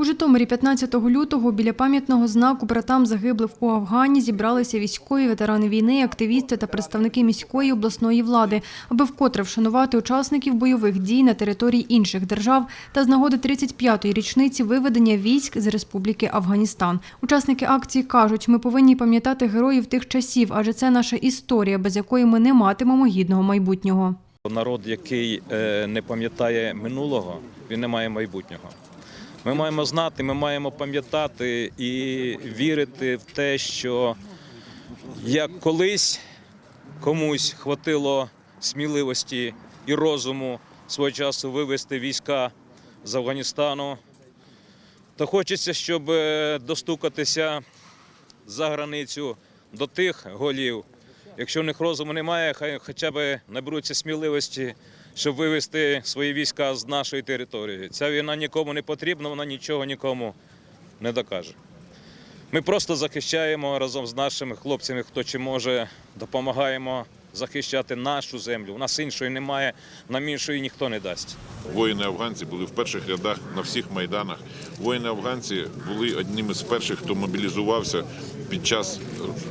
У Житомирі 15 лютого біля пам'ятного знаку братам загиблих у Афгані зібралися військові, ветерани війни, активісти та представники міської обласної влади, аби вкотре вшанувати учасників бойових дій на території інших держав та з нагоди 35-ї річниці виведення військ з Республіки Афганістан. Учасники акції кажуть, ми повинні пам'ятати героїв тих часів, адже це наша історія, без якої ми не матимемо гідного майбутнього. Народ, який е, не пам'ятає минулого, він не має майбутнього. Ми маємо знати, ми маємо пам'ятати і вірити в те, що як колись комусь хватило сміливості і розуму свого часу вивести війська з Афганістану, то хочеться, щоб е, достукатися за границю до тих голів. Якщо в них розуму немає, хай хоча б наберуться сміливості, щоб вивести свої війська з нашої території. Ця війна нікому не потрібна, вона нічого нікому не докаже. Ми просто захищаємо разом з нашими хлопцями, хто чи може, допомагаємо захищати нашу землю. У нас іншої немає, нам іншої ніхто не дасть. Воїни афганці були в перших рядах на всіх майданах. Воїни афганці були одними з перших, хто мобілізувався під час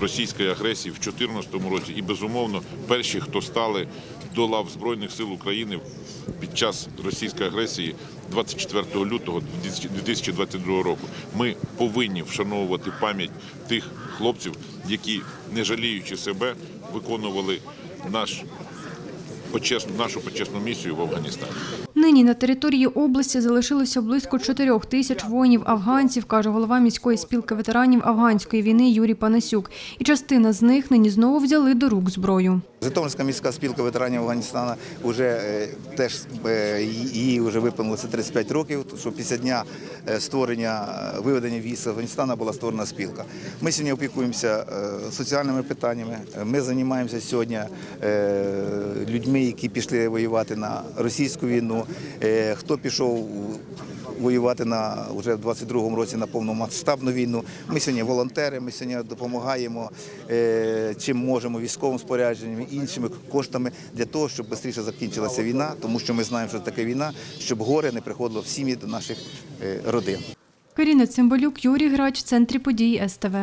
російської агресії в 2014 році. І безумовно, перші, хто стали до лав Збройних сил України під час російської агресії 24 лютого 2022 року. Ми повинні вшановувати пам'ять тих хлопців, які, не жаліючи себе, виконували наш почесну, нашу почесну місію в Афганістані. Нині на території області залишилося близько 4 тисяч воїнів-афганців, каже голова міської спілки ветеранів афганської війни Юрій Панасюк. І частина з них нині знову взяли до рук зброю. Житомирська міська спілка ветеранів Афганістана вже е, теж е, їй вже виповнилося 35 років. Що після дня е, створення виведення військ з Афганістана була створена спілка. Ми сьогодні опікуємося соціальними питаннями. Ми займаємося сьогодні е, людьми, які пішли воювати на російську війну. е, Хто пішов воювати на вже в 22-му році на повномасштабну війну. Ми сьогодні волонтери, ми сьогодні допомагаємо е, чим можемо військовим спорядженням, іншими коштами для того, щоб швидше закінчилася війна, тому що ми знаємо, що таке війна, щоб горе не приходило в сім'ї до наших е, родин. Каріна Цимбалюк, Юрій Грач, центрі подій СТВ.